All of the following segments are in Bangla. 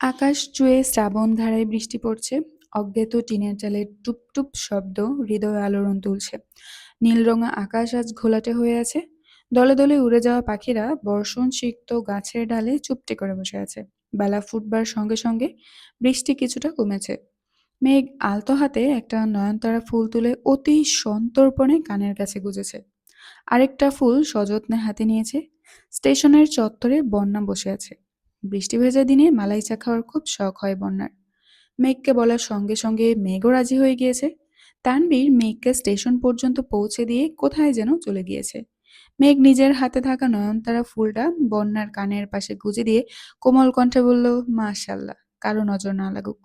আকাশ চুয়ে শ্রাবণ ধারায় বৃষ্টি পড়ছে। অজ্ঞাত টিনের চালের টুপ টুপ শব্দ হৃদয় আলোড়ন তুলছে। নীলরঙা আকাশ আজ ঘোলাটে হয়ে আছে। দলে দলে উড়ে যাওয়া পাখিরা বর্ষণ সিক্ত গাছের ডালে চুপটি করে বসে আছে। বেলা ফুটবার সঙ্গে সঙ্গে বৃষ্টি কিছুটা কমেছে। মেঘ আলতো হাতে একটা নয়নতারা ফুল তুলে অতি সন্তর্পণে কানের কাছে গুজেছে। আরেকটা ফুল সযত্নে হাতে নিয়েছে। স্টেশনের চত্বরে বন্যা বসে আছে। বৃষ্টি ভেজা দিনে মালাই চা খাওয়ার খুব শখ হয় বন্যার। মেঘকে বলার সঙ্গে সঙ্গে মেঘও রাজি হয়ে গিয়েছে। তানবীর মেঘকে স্টেশন পর্যন্ত পৌঁছে দিয়ে কোথায় যেন চলে গিয়েছে। মেঘ নিজের হাতে থাকা নয়নতারা ফুলটা বন্যার কানের পাশে গুজে দিয়ে কোমল কণ্ঠে বলল, মাশাল্লাহ, কারও নজর না লাগুক।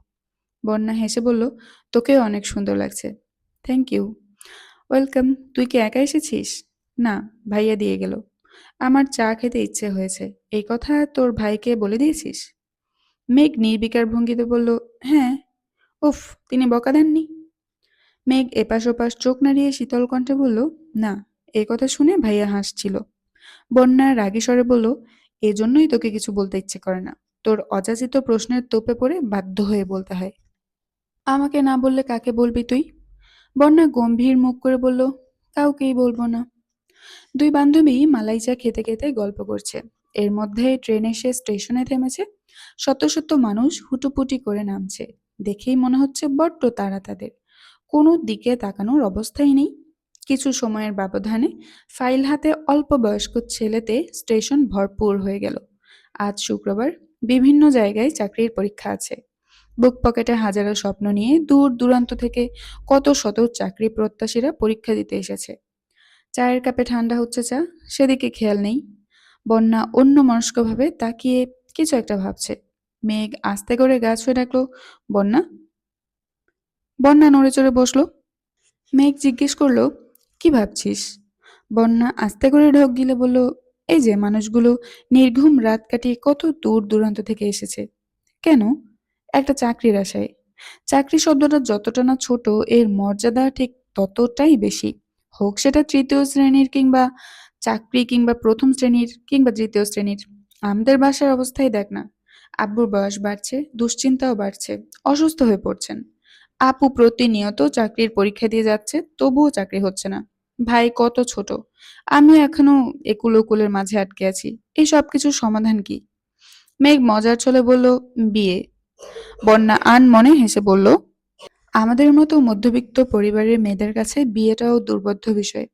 বন্যা হেসে বলল, তোকেও অনেক সুন্দর লাগছে। Thank you. ওয়েলকাম। তুই কি একা এসেছিস? না, ভাইয়া দিয়ে গেল। আমার চা খেতে ইচ্ছে হয়েছে। এই কথা তোর ভাইকে বলে দিয়েছিস? মেঘ নির্বিকার ভঙ্গিতে বলল হ্যাঁ। উফ, তিনি বকা দেননি? মেঘ এপাশ ওপাশ চোখ নাড়িয়ে শীতল কণ্ঠে বলল, না এই কথা শুনে ভাইয়া হাসছিল। বন্যা রাগী স্বরে বলল, এজন্যই তোকে কিছু বলতে ইচ্ছে করে না। তোর অযাচিত প্রশ্নের তোপে পড়ে বাধ্য হয়ে বলতে হয়। আমাকে না বললে কাকে বলবি তুই? বন্যা গম্ভীর মুখ করে বলল, কাউকেই বলব না। দুই বান্ধবী মালাই চা খেতে খেতে গল্প করছে। এর মধ্যে ট্রেন এসে স্টেশনে থেমেছে। শত শত মানুষ হুটোপুটি করে নামছে। দেখেই মনে হচ্ছে বড্ড তাড়া তাদের। কোনো দিকে তাকানোর অবস্থাই নেই। কিছু সময়ের ব্যবধানে ফাইল হাতে অল্প বয়স্ক ছেলেতে স্টেশন ভরপুর হয়ে গেল। আজ শুক্রবার বিভিন্ন জায়গায় চাকরির পরীক্ষা আছে। বুক পকেটে হাজারো স্বপ্ন নিয়ে দূর দূরান্ত থেকে কত শত চাকরি প্রত্যাশীরা পরীক্ষা দিতে এসেছে। চায়ের কাপে ঠান্ডা হচ্ছে চা সেদিকে খেয়াল নেই। বন্যা অন্য মনস্কভাবে তাকিয়ে কিছু একটা ভাবছে। মেঘ আস্তে করে গাছ হয়ে ডাকলো, বন্যা? বন্যা নড়ে চড়ে বসল। মেঘ জিজ্ঞেস করল, কি ভাবছিস? বন্যা আস্তে করে ঢোক গিলে বলল, এই যে মানুষগুলো নির্ঘুম রাত কাটিয়ে কত দূর দূরান্ত থেকে এসেছে। কেন? একটা চাকরির আশায়। চাকরি শব্দটা যতটা না ছোট, এর মর্যাদা ঠিক ততটাই বেশি। হোক, সেটা তৃতীয় শ্রেণির কিংবা চাকরি কিংবা প্রথম শ্রেণির কিংবা তৃতীয় শ্রেণির। আমাদের বাসার অবস্থায় দেখ না। আব্বুর বয়স বাড়ছে, দুশ্চিন্তাও বাড়ছে, অসুস্থ হয়ে পড়ছেন। আপু প্রতিনিয়ত চাকরির পরীক্ষা দিয়ে যাচ্ছে, তবুও চাকরি হচ্ছে না। ভাই কত ছোট। আমি এখনও একুল ওকুলের মাঝে আটকে আছি। এই সব কিছুর সমাধান কি? মেঘ মজার চলে বলল, বিয়ে। বন্যা আন মনে হেসে বলল আমাদের মতো মধ্যবিত্ত পরিবারের মেয়েদের কাছে বিয়েটাও দুর্বোধ্য বিষয়।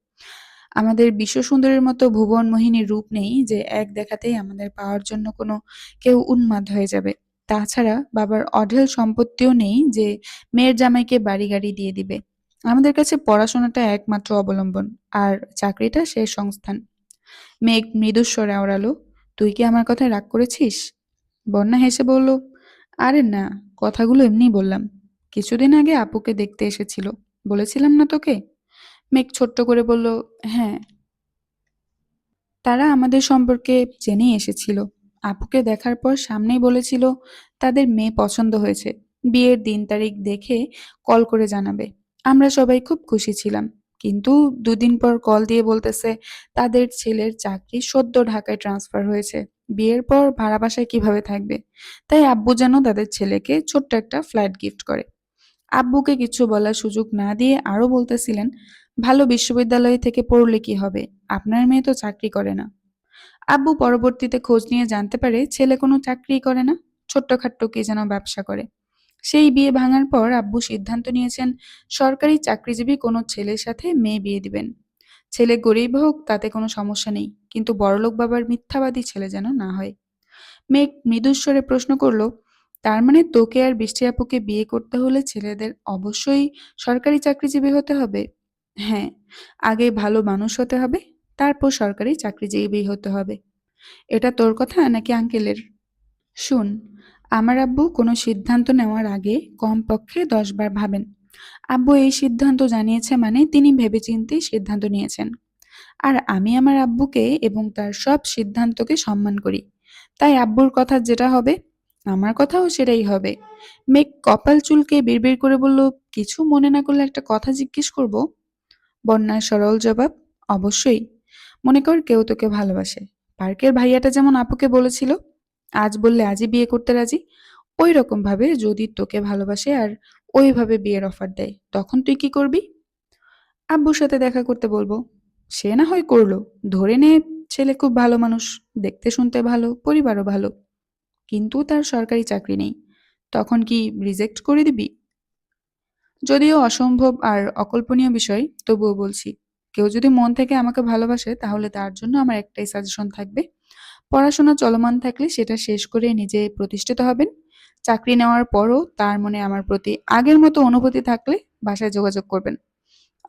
আমাদের বিশ্ব বিশ্বসুন্দরীর মতো ভুবন মোহিনীর রূপ নেই যে এক দেখাতেই আমাদের পাওয়ার জন্য কোনো কেউ উন্মাদ হয়ে যাবে। তাছাড়া বাবার অঢেল সম্পত্তিও নেই যে মেয়ের জামাইকে বাড়ি গাড়ি দিয়ে দিবে। আমাদের কাছে পড়াশোনাটা একমাত্র অবলম্বন, আর চাকরিটা সে সংস্থান। মেঘ মৃদুস্বরে আওড়ালো, তুই কি আমার কথায় রাগ করেছিস? বন্যা হেসে বলল, আরে না, কথাগুলো এমনি বললাম। কিছুদিন আগে আপুকে দেখতে এসেছিল। বলেছিলাম না তোকে? মেঘ ছোট্ট করে বলল হ্যাঁ। তারা আমাদের সম্পর্কে জেনেই এসেছিল। আপুকে দেখার পর সামনেই বলেছিল, তাদের মেয়ে পছন্দ হয়েছে। বিয়ের দিন তারিখ দেখে কল করে জানাবে। আমরা সবাই খুব খুশি ছিলাম। কিন্তু দুদিন পর কল দিয়ে বলতেছে, তাদের ছেলের চাকরি সদ্য ঢাকায় ট্রান্সফার হয়েছে। বিয়ের পর ভাড়া বাসায় কীভাবে থাকবে? তাই আব্বু যেন তাদের ছেলেকে ছোট্ট একটা ফ্ল্যাট গিফট করে। আব্বুকে কিছু বলার সুযোগ না দিয়ে আরও বলতেছিলেন, ভালো বিশ্ববিদ্যালয় থেকে পড়লে কি হবে? আপনার মেয়ে তো চাকরি করে না। আব্বু পরবর্তীতে খোঁজ নিয়ে জানতে পারে, ছেলে কোনো চাকরিই করে না, ছোট্টখাট্ট কি যেন ব্যবসা করে। সেই বিয়ে ভাঙার পর আব্বু সিদ্ধান্ত নিয়েছেন, সরকারি চাকরিজীবী কোনো ছেলের সাথে মেয়ে বিয়ে দিবেন। ছেলে গরিব হোক, তাতে কোনো সমস্যা নেই, কিন্তু বড়লোক বাবার মিথ্যাবাদী ছেলে যেন না হয়। মেঘ মৃদুস্বরে প্রশ্ন করল তার মানে তোকে আর বৃষ্টি আপুকে বিয়ে করতে হলে ছেলেদের অবশ্যই সরকারি চাকরিজীবী হতে হবে। হ্যাঁ আগে ভালো মানুষ হতে হবে, তারপর সরকারি চাকরিজীবী হতে হবে। এটা তোর কথা নাকি আঙ্কেলের? শুন, আমার আব্বু কোনো সিদ্ধান্ত নেওয়ার আগে কমপক্ষে দশবার ভাবেন। আব্বু এই সিদ্ধান্ত জানিয়েছে মানে তিনি ভেবেচিন্তেই সিদ্ধান্ত নিয়েছেন। আর আমি আমার আব্বুকে এবং তার সব সিদ্ধান্তকে সম্মান করি। তাই আব্বুর কথা যেটা হবে আমার কথাও সেটাই হবে। মেঘ কপাল চুলকে বিড়বিড় করে বলল, কিছু মনে না করলে একটা কথা জিজ্ঞেস করব? বন্যার সরল জবাব, অবশ্যই। মনে কর কেউ তোকে ভালোবাসে। পার্কের ভাইয়াটা যেমন আপুকে বলেছিল, আজ বললে আজই বিয়ে করতে রাজি। ওই রকম ভাবে যদি তোকে ভালোবাসে আর ওইভাবে বিয়ের অফার দেয়, তখন তুই কি করবি? আব্বুর সাথে দেখা করতে বলব, সে না হয় করল। ধরে নে, ছেলে খুব ভালো মানুষ। দেখতে শুনতে ভালো, পরিবারও ভালো। কিন্তু তার সরকারি চাকরি নেই। তখন কি রিজেক্ট করে দিবি? যদিও অসম্ভব আর অকল্পনীয় বিষয়, তবুও বলছি, কেউ যদি মন থেকে আমাকে ভালোবাসে, তাহলে তার জন্য আমার একটাই সাজেশন থাকবে, পড়াশোনা চলমান থাকলে সেটা শেষ করে নিজে প্রতিষ্ঠিত হবেন। চাকরি নেওয়ার পরও তার মনে আমার প্রতি আগের মতো অনুভূতি থাকলে বাসায় যোগাযোগ করবেন।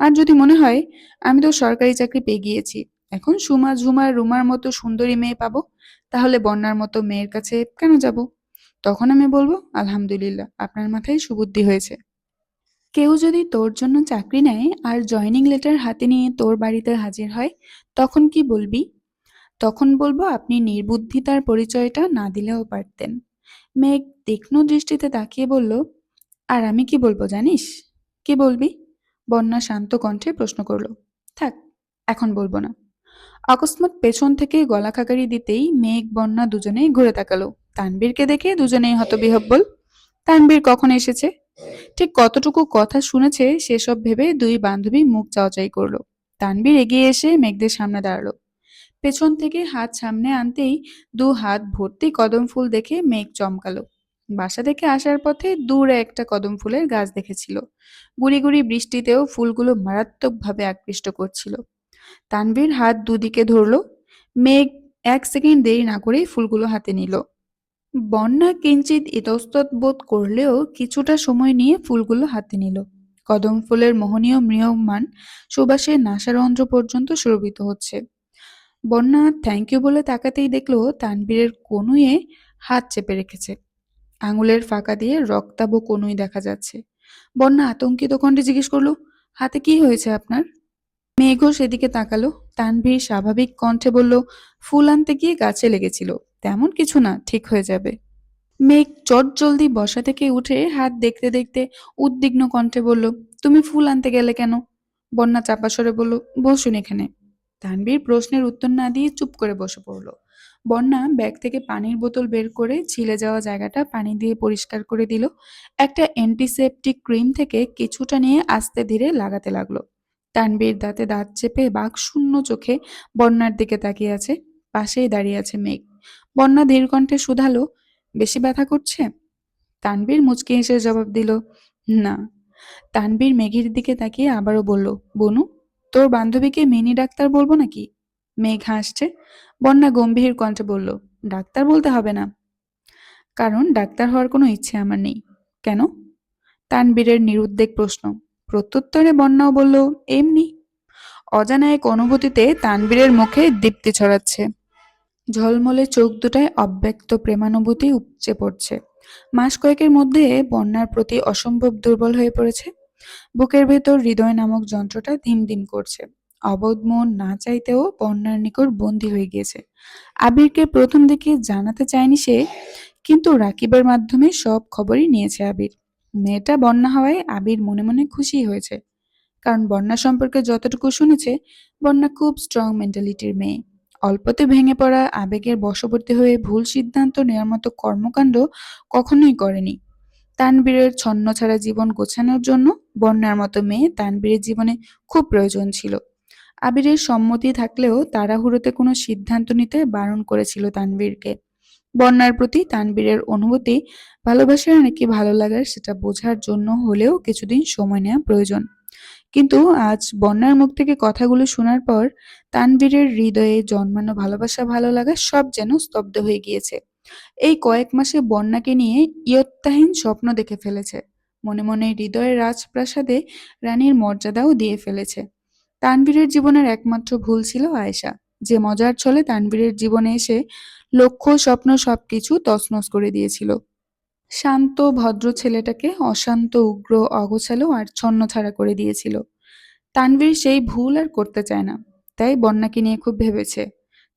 আর যদি মনে হয়, আমি তো সরকারি চাকরি পেয়ে গিয়েছি, এখন সুমা ঝুমার রুমার মতো সুন্দরী মেয়ে পাবো তাহলে বন্যার মতো মেয়ের কাছে কেন যাব? তখন আমি বলব, আলহামদুলিল্লাহ, আপনার মাথায় সুবুদ্ধি হয়েছে। কেউ যদি তোর জন্য চাকরি নেয় আর জয়নিং লেটার হাতে নিয়ে তোর বাড়িতে হাজির হয়, তখন কি বলবি? তখন বলব, আপনি নির্বুদ্ধিতার পরিচয়টা না দিলেও পারতেন। মেঘ তীক্ষ্ণ দৃষ্টিতে তাকিয়ে বলল, আর আমি কি বলব জানিস? কি বলবি? বন্যা শান্ত কণ্ঠে প্রশ্ন করল, থাক, এখন বলব না। অকস্মাৎ পেছন থেকে গলা খাকারি দিতেই মেঘ, বন্যা দুজনেই ঘুরে তাকালো। তানবীরকে দেখে দুজনেই হতবিহব্বল। তানবীর কখন এসেছে? ঠিক কতটুকু কথা শুনেছে সেসব ভেবে দুই বান্ধবী মুখ চাওয়াচাই করল। তানবীর এগিয়ে এসে মেঘদের সামনে দাঁড়াল। পেছন থেকে হাত সামনে আনতেই দু হাত ভর্তি কদম ফুল দেখে মেঘ চমকালো। বাসা থেকে আসার পথে দূরে একটা কদম ফুলের গাছ দেখেছিল। গুড়ি গুড়ি বৃষ্টিতেও ফুলগুলো মারাত্মকভাবে আকৃষ্ট করছিল। তানভীর হাত দুদিকে ধরলো। মেঘ এক সেকেন্ড দেরি না করেই ফুলগুলো হাতে নিল। বন্যা কিঞ্চিত ইতস্তত বোধ করলেও কিছুটা সময় নিয়ে ফুলগুলো হাতে নিল। কদম ফুলের মোহনীয় ম্রিয়মান সুবাসে নাসারন্ধ্র পর্যন্ত সুরভিত হচ্ছে। বন্যা থ্যাংক ইউ বলে তাকাতেই দেখল তানবীরের কনুয়ে হাত চেপে রেখেছে। আঙুলের ফাঁকা দিয়ে রক্তাভ কনুই দেখা যাচ্ছে। বন্যা আতঙ্কিত কণ্ঠে জিজ্ঞেস করল, হাতে কি হয়েছে আপনার? মেঘও সেদিকে তাকালো। তানভীর স্বাভাবিক কণ্ঠে বলল, ফুল আনতে গিয়ে গাছে লেগেছিল। তেমন কিছু না, ঠিক হয়ে যাবে। মেঘ চট জলদি বসা থেকে উঠে হাত দেখতে দেখতে উদ্বিগ্ন কণ্ঠে বলল, তুমি ফুল আনতে গেলে কেন? বন্যা চাপা সরে বলল, বসুন এখানে। তানবীর প্রশ্নের উত্তর না দিয়ে চুপ করে বসে পড়ল। বন্যা ব্যাগ থেকে পানির বোতল বের করে ছিলে যাওয়া জায়গাটা পানি দিয়ে পরিষ্কার করে দিল। একটা অ্যান্টিসেপটিক ক্রিম থেকে কিছুটা নিয়ে আস্তে ধীরে লাগাতে লাগল। তানবীর দাঁতে দাঁত চেপে বাঘ শূন্য চোখে বন্যার দিকে তাকিয়ে আছে। পাশেই দাঁড়িয়ে আছে মেঘ। বন্যা ধীর কণ্ঠে শুধালো, বেশি ব্যথা করছে? তানবীর মুচকি হেসে জবাব দিল, না। তানবীর মেঘের দিকে তাকিয়ে আবারও বলল, বনু, তোর বান্ধবীকে মিনি ডাক্তার বলব নাকি? মেঘ হাসছে, বন্যা গম্ভীর কণ্ঠে বলল, ডাক্তার বলতে হবে না। কারণ ডাক্তার হওয়ার কোনো ইচ্ছে আমার নেই। কেন? তানবীরের নিরুদ্বেগ প্রশ্ন প্রত্যুত্তরে বন্যাও বলল, এমনি। অজানা এক অনুভূতিতে তানবীরের মুখে দীপ্তি ছড়াচ্ছে। ঝলমলে চোখ দুটায় অব্যক্ত প্রেমানুভূতি উপচে পড়ছে। মাস কয়েকের মধ্যে বন্যার প্রতি অসম্ভব দুর্বল হয়ে পড়েছে। বুকের ভেতর হৃদয় নামক যন্ত্রটা দিন করছে। অবোধ মন না চাইতেও বন্যার নিকট বন্দী হয়ে গিয়েছে। আবিরকে প্রথম দিকে জানাতে চায়নি সে, কিন্তু রাকিবের মাধ্যমে সব খবরই নিয়েছে আবির। মেয়েটা বন্যা হওয়ায় আবির মনে মনে খুশি হয়েছে। কারণ বন্যা সম্পর্কে যতটুকু শুনেছে, বন্যা খুব স্ট্রং মেন্টালিটির মেয়ে। অল্পতে ভেঙে পড়া আবেগের বশবর্তী হয়ে ভুল সিদ্ধান্ত নেওয়ার মতো কর্মকাণ্ড কখনোই করেনি। তানবীরের ছন্ন ছাড়া জীবন গোছানোর জন্য বন্যার মতো মেয়ে তানবীরের জীবনে খুব প্রয়োজন ছিল। আবিরের সম্মতি থাকলেও তাড়াহুড়োতে কোনো সিদ্ধান্ত নিতে বারণ করেছিল তানবীরকে। বন্যার প্রতি তানবীরের অনুভূতি, ভালোবাসার নাকি ভালো লাগার সেটা বোঝার জন্য হলেও কিছুদিন সময় নেওয়া প্রয়োজন। কিন্তু আজ বন্যার মুখ থেকে কথাগুলো শোনার পর তানবীরের হৃদয়ে জন্মানো ভালোবাসা, ভালো লাগা সব যেন স্তব্ধ হয়ে গিয়েছে। এই কয়েক মাসে বন্যাকে নিয়ে ইয়ত্তাহীন স্বপ্ন দেখে ফেলেছে। মনে মনে হৃদয়ের রাজপ্রাসাদে রানীর মর্যাদাও দিয়ে ফেলেছে। তানবীরের জীবনের একমাত্র ভুল ছিল আয়েশা। যে মজার ছলে তানবীরের জীবনে এসে লক্ষ্য, স্বপ্ন সবকিছু তছনছ করে দিয়েছিল। শান্ত, ভদ্র ছেলেটাকে অশান্ত, উগ্র, অগোছালো আর ছন্নছাড়া করে দিয়েছিল। তানবীর সেই ভুল আর করতে চায় না, তাই বন্যাকে নিয়ে খুব ভেবেছে।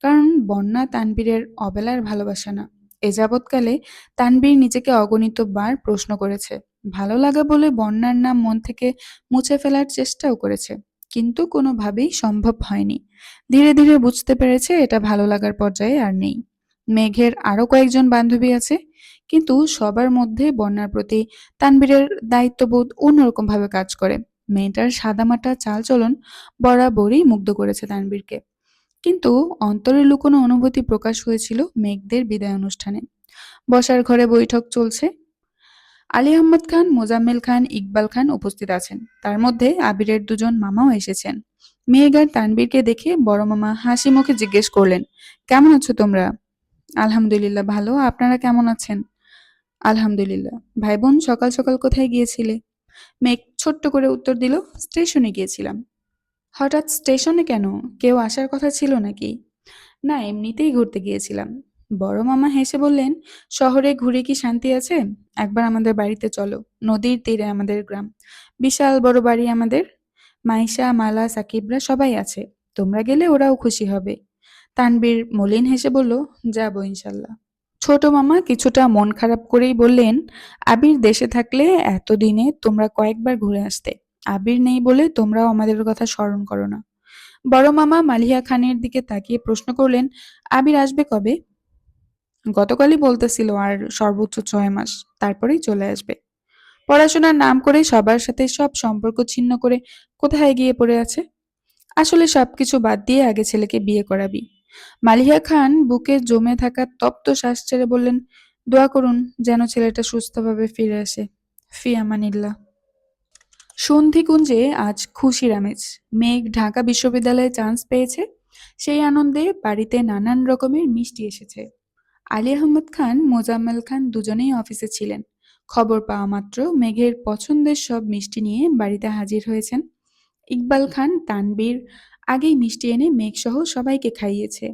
কারণ বন্যা তানবীরের অবেলার ভালোবাসা না। এ যাবৎকালে তানবীর নিজেকে অগণিত বার প্রশ্ন করেছে, ভালো লাগা বলে বন্যার নাম মন থেকে মুছে ফেলার চেষ্টাও করেছে। কিন্তু কোনোভাবেই সম্ভব হয়নি। ধীরে ধীরে বুঝতে পেরেছে এটা ভালো লাগার পর্যায়ে আর নেই। মেঘের আরও কয়েকজন বান্ধবী আছে, কিন্তু সবার মধ্যে বন্যার প্রতি তানবীরের দায়িত্ববোধ অন্যরকমভাবে কাজ করে। মেয়েটার সাদামাটা চালচলন বরাবরই মুগ্ধ করেছে তানবীরকে কিন্তু অন্তরে লুকোনো অনুভূতি প্রকাশ হয়েছিল মেঘদের বিদায় অনুষ্ঠানে। বসার ঘরে বৈঠক চলছে আলী আহমদ খান, মোজাম্মেল খান, ইকবাল খান উপস্থিত আছেন। তার মধ্যে আবিরের দুজন মামাও এসেছেন। মেঘ আর তানবীরকে দেখে বড় মামা হাসি মুখে জিজ্ঞেস করলেন, কেমন আছো তোমরা? আলহামদুলিল্লাহ, ভালো। আপনারা কেমন আছেন? আলহামদুলিল্লাহ। ভাই বোন সকাল সকাল কোথায় গিয়েছিলে? মেঘ ছোট্ট করে উত্তর দিল, স্টেশনে গিয়েছিলাম। হঠাৎ স্টেশনে কেন? কেউ আসার কথা ছিল নাকি? না, এমনিতেই ঘুরতে গিয়েছিলাম। বড় মামা হেসে বললেন, শহরে ঘুরে কি শান্তি আছে? একবার আমাদের বাড়িতে চলো, নদীর তীরে আমাদের গ্রাম। বিশাল বড় বাড়ি আমাদের। মাইশা, মালা, সাকিবরা সবাই আছে, তোমরা গেলে ওরাও খুশি হবে। তানবীর মলিন হেসে বলল, যাব ইনশাল্লাহ। ছোট মামা কিছুটা মন খারাপ করেই বললেন, আবির দেশে থাকলে এতদিনে তোমরা কয়েকবার ঘুরে আসতে। আবির নেই বলে তোমরাও আমাদের কথা স্মরণ করো না। বড় মামা মালিয়া খানের দিকে তাকিয়ে প্রশ্ন করলেন, আবির আসবে কবে? গতকালই বলতেছিল আর সর্বোচ্চ ছয় মাস, তারপরেই চলে আসবে। পড়াশোনার নাম করে সবার সাথে সব সম্পর্ক ছিন্ন করে কোথায় গিয়ে পড়ে আছে? আসলে সবকিছু বাদ দিয়ে আগে ছেলেকে বিয়ে করাবি। মালিহা খান বুকে জমে থাকা তপ্ত শ্বাস ছেড়ে বললেন, দোয়া করুন যেন ছেলেটা সুস্থভাবে ফিরে আসে। ফি আমানিল্লাহ সন্ধিকুঞ্জে আজ খুশির আমেজ। মেঘ ঢাকা বিশ্ববিদ্যালয়ে চান্স পেয়েছে। সেই আনন্দে বাড়িতে নানান রকমের মিষ্টি এসেছে। আলী আহমদ খান, মোজাম্মেল খান দুজনেই অফিসে ছিলেন। খবর পাওয়া মাত্র মেঘের পছন্দের সব মিষ্টি নিয়ে বাড়িতে হাজির হয়েছেন। ইকবাল খান, তানবীর আগেই মিষ্টি এনে মেঘসহ সবাইকে খাইয়েছে।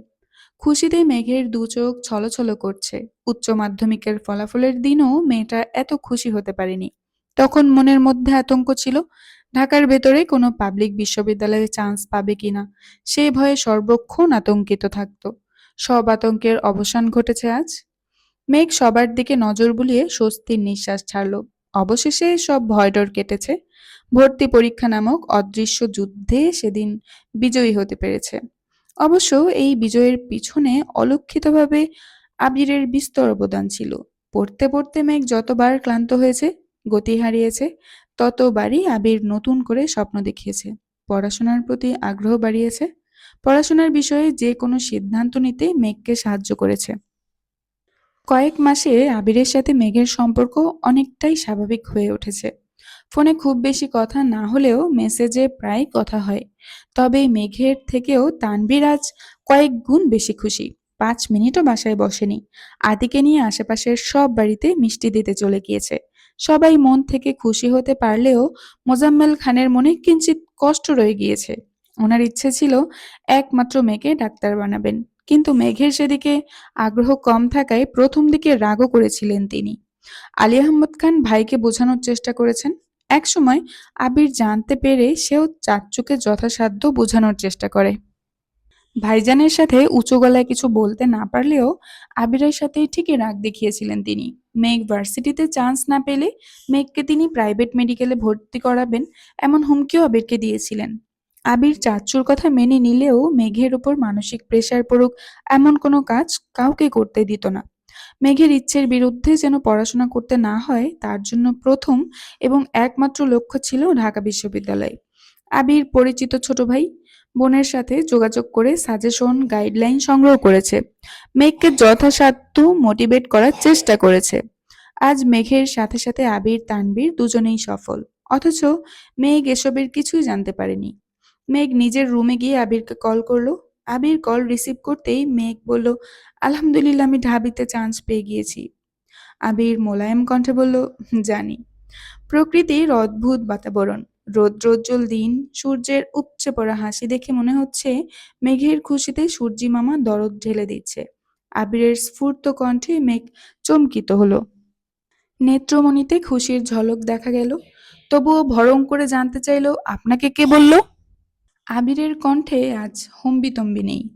খুশিতে মেঘের দু চোখ ছলছল করছে। উচ্চ মাধ্যমিকের ফলাফলের দিনও মেয়েটা এত খুশি হতে পারেনি। তখন মনের মধ্যে আতঙ্ক ছিল, ঢাকার ভেতরে কোনো পাবলিক বিশ্ববিদ্যালয়ে চান্স পাবে কিনা, সে ভয়ে সর্বক্ষণ আতঙ্কিত থাকত। সব আতঙ্কের অবসান ঘটেছে আজ। মেঘ সবার দিকে নজর বুলিয়ে স্বস্তির নিঃশ্বাস ছাড়ল। অবশেষে সব ভয়ডর কেটেছে। ভর্তি পরীক্ষা নামক অদৃশ্য যুদ্ধে সেদিন বিজয়ী হতে পেরেছে। অবশ্য এই বিজয়ের পিছনে অলক্ষিতভাবে আবিরের বিস্তর অবদান ছিল। পড়তে পড়তে মেঘ যতবার ক্লান্ত হয়েছে, গতি হারিয়েছে, ততবারই আবির নতুন করে স্বপ্ন দেখিয়েছে। পড়াশোনার প্রতি আগ্রহ বাড়িয়েছে পড়াশোনার বিষয়ে যে কোনো সিদ্ধান্ত নিতে মেঘকে সাহায্য করেছে। কয়েক মাসে আবিরের সাথে মেঘের সম্পর্ক অনেকটাই স্বাভাবিক হয়ে উঠেছে। ফোনে খুব বেশি কথা না হলেও মেসেজে প্রায় কথা হয়। তবে মেঘের থেকেও তানবীর আজ কয়েক গুণ বেশি খুশি। পাঁচ মিনিটও বাসায় বসেনি। আদিকে নিয়ে আশেপাশের সব বাড়িতে মিষ্টি দিতে চলে গিয়েছে। সবাই মন থেকে খুশি হতে পারলেও মোজাম্মেল খানের মনে কিঞ্চিত কষ্ট রয়ে গিয়েছে। ওনার ইচ্ছে ছিল একমাত্র মেয়েকে ডাক্তার বানাবেন। কিন্তু মেঘের সেদিকে আগ্রহ কম থাকায় প্রথম দিকে রাগও করেছিলেন তিনি। আলী আহমদ খান ভাইকে বোঝানোর চেষ্টা করেছেন। একসময় আবির জানতে পেরে সেও চাচ্চুকে যথাসাধ্য বোঝানোর চেষ্টা করে। ভাইজানের সাথে উঁচু গলায় কিছু বলতে না পারলেও আবিরের সাথে ঠিকই রাগ দেখিয়েছিলেন তিনি। মেঘ ভার্সিটিতে চান্স না পেলে মেঘকে তিনি প্রাইভেট মেডিকেলে ভর্তি করাবেন, এমন হুমকিও আবিরকে দিয়েছিলেন। আবির চাচ্চুর কথা মেনে নিলেও মেঘের উপর মানসিক প্রেশার পড়ুক, এমন কোনো কাজ কাউকে করতে দিত না। মেঘের ইচ্ছের বিরুদ্ধে যেন পড়াশোনা করতে না হয়, তার জন্য প্রথম এবং একমাত্র লক্ষ্য ছিল ঢাকা বিশ্ববিদ্যালয়। আবির পরিচিত ছোট ভাই বোনের সাথে যোগাযোগ করে সাজেশন গাইডলাইন সংগ্রহ করেছে। মেঘকে যথাসাধ্য মোটিভেট করার চেষ্টা করেছে। আজ মেঘের সাথে সাথে আবির তানবীর দুজনেই সফল। অথচ মেঘ এসবের কিছুই জানতে পারেনি। মেঘ নিজের রুমে গিয়ে আবিরকে কল করল। আবির কল রিসিভ করতেই মেঘ বলল, আলহামদুলিল্লাহ, আমি ঢাবিতে চান্স পেয়ে গিয়েছি। আবির মোলায়েম কণ্ঠে বলল, জানি। প্রকৃতির অদ্ভুত বাতাবরণ। রৌদ্রোজ্জ্বল দিন, সূর্যের উপচে পড়া হাসি দেখে মনে হচ্ছে মেঘের খুশিতে সূর্যি মামা দরদ ঢেলে দিচ্ছে। আবিরের স্ফূর্ত কণ্ঠে মেঘ চমকিত হলো। নেত্রমণিতে খুশির ঝলক দেখা গেল। তবুও ভরং করে জানতে চাইল, আপনাকে কে বলল? আবিরের কণ্ঠে আজ হম্বিতম্বি নেই।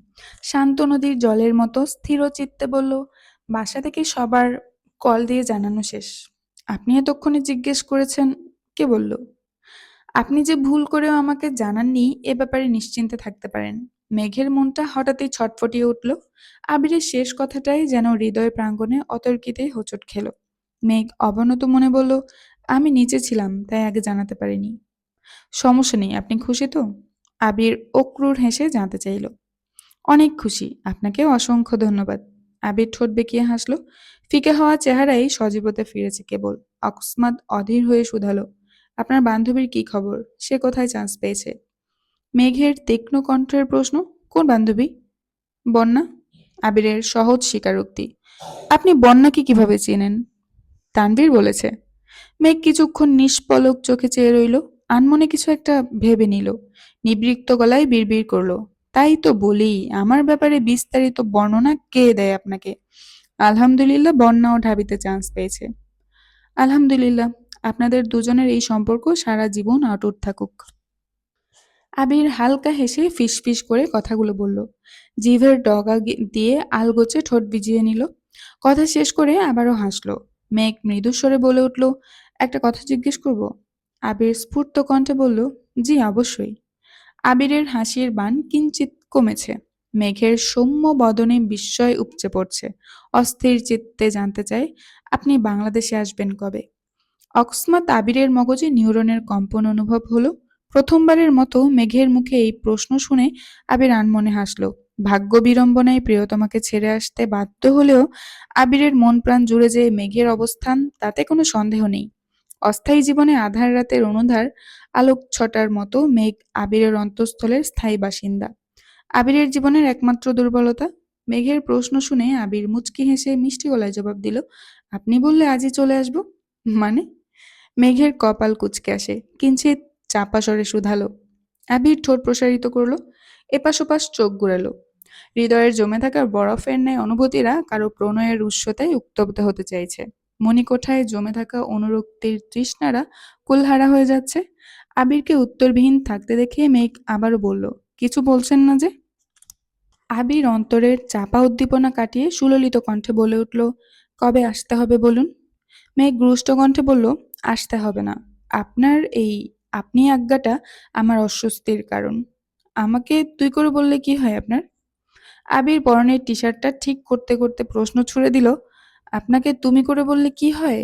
শান্ত নদীর জলের মতো স্থির চিত্তে বলল, বাসা থেকে সবার কল দিয়ে জানানো শেষ। আপনি এতক্ষণে জিজ্ঞেস করেছেন, কে বলল? আপনি যে ভুল করেও আমাকে জানাননি, এ ব্যাপারে নিশ্চিন্তে থাকতে পারেন। মেঘের মনটা হঠাৎই ছটফটিয়ে উঠল। আবিরের শেষ কথাটাই যেন হৃদয় প্রাঙ্গণে অতর্কিতেই হোঁচট খেল। মেঘ অবনত মনে বলল, আমি নিচে ছিলাম, তাই আগে জানাতে পারিনি। সমস্যা নেই, আপনি খুশি তো? আবির অক্রুর হেসে জানতে চাইল, অনেক খুশি, আপনাকেও অসংখ্য ধন্যবাদ। আবির ঠোঁট বেঁকিয়ে হাসলো, ফিকে হওয়া চেহারাই সজীবতে ফিরেছে কেবল, অকস্মাৎ অধীর হয়ে শুধালো, আপনার বান্ধবীর কি খবর? সে কোথায় চান্স পেয়েছে? মেঘের তীক্ষ্ণ কণ্ঠের প্রশ্ন, কোন বান্ধবী? বন্যা। আবিরের সহজ স্বীকারোক্তি, আপনি বন্যাকে কীভাবে চেনেন? তানভীর বলেছে। মেঘ কিছুক্ষণ নিষ্পলক চোখে চেয়ে রইল আনমনে কিছু একটা ভেবে নিল। নিবৃত্ত গলায় বিড়বিড় করল, তাই তো বলি, আমার ব্যাপারে বিস্তারিত বর্ণনা কে দেয় আপনাকে? আলহামদুলিল্লাহ বন্যাও ঢাবিতে চান্স পেয়েছে। আলহামদুলিল্লাহ, আপনাদের দুজনের এই সম্পর্ক সারা জীবন অটুট থাকুক। আবির হালকা হেসে ফিসফিস করে কথাগুলো বলল। জিভের ডগা দিয়ে আলগোচে ঠোঁট ভিজিয়ে নিল। কথা শেষ করে আবারও হাসলো। মেঘ মৃদুস্বরে বলে উঠল, একটা কথা জিজ্ঞেস করব? আবির স্ফূর্ত কণ্ঠে বলল, জি, অবশ্যই। আবিরের হাসির বান কিঞ্চিত কমেছে। মেঘের সৌম্য বদনে বিস্ময় উপচে পড়ছে। অস্থির চিত্তে জানতে চাই, আপনি বাংলাদেশে আসবেন কবে? অকস্মাৎ আবিরের মগজে নিউরনের কম্পন অনুভব হলো। প্রথমবারের মতো মেঘের মুখে এই প্রশ্ন শুনে আবির আনমনে হাসল। ভাগ্য বিড়ম্বনায় প্রিয়তমাকে ছেড়ে আসতে বাধ্য হলেও আবিরের মন প্রাণ জুড়ে যে মেঘের অবস্থান, তাতে কোনো সন্দেহ নেই। অস্থায়ী জীবনে আধার রাতের অনুধার আলোক ছটার মতো মেঘ আবিরের অন্তঃস্থলের স্থায়ী বাসিন্দা। আবিরের জীবনের একমাত্র দুর্বলতা? মেঘের প্রশ্ন শুনে আবির মুচকি হেসে মিষ্টি গলায় জবাব দিল, আপনি বললে আজই চলে আসব? মানে? মেঘের কপাল কুচকে আসে কিঞ্চিত চাপা শুধালো। আবির ঠোঁট প্রসারিত করল, এপাশ ওপাশ চোখ ঘুরালো। হৃদয়ের জমে থাকা বরফের ন্যায় অনুভূতিরা কারও প্রণয়ের উৎসতায় উত্তপ্ত হতে চাইছে। মণিকোঠায় জমে থাকা অনুরক্তির তৃষ্ণারা কুলহারা হয়ে যাচ্ছে। আবিরকে উত্তরবিহীন থাকতে দেখে মেঘ আবারও বলল, কিছু বলছেন না যে? আবির অন্তরের চাপা উদ্দীপনা কাটিয়ে সুললিত কণ্ঠে বলে উঠল, কবে আসতে হবে বলুন? মেঘ গ্রুষ্ট কণ্ঠে বলল, আসতে হবে না। আপনার এই আপনি আজ্ঞাটা আমার অস্বস্তির কারণ। আমাকে তুই করে বললে কি হয় আপনার? আবির পরনের টি শার্টটা ঠিক করতে করতে প্রশ্ন ছুড়ে দিল আপনাকে তুমি করে বললে কি হয়?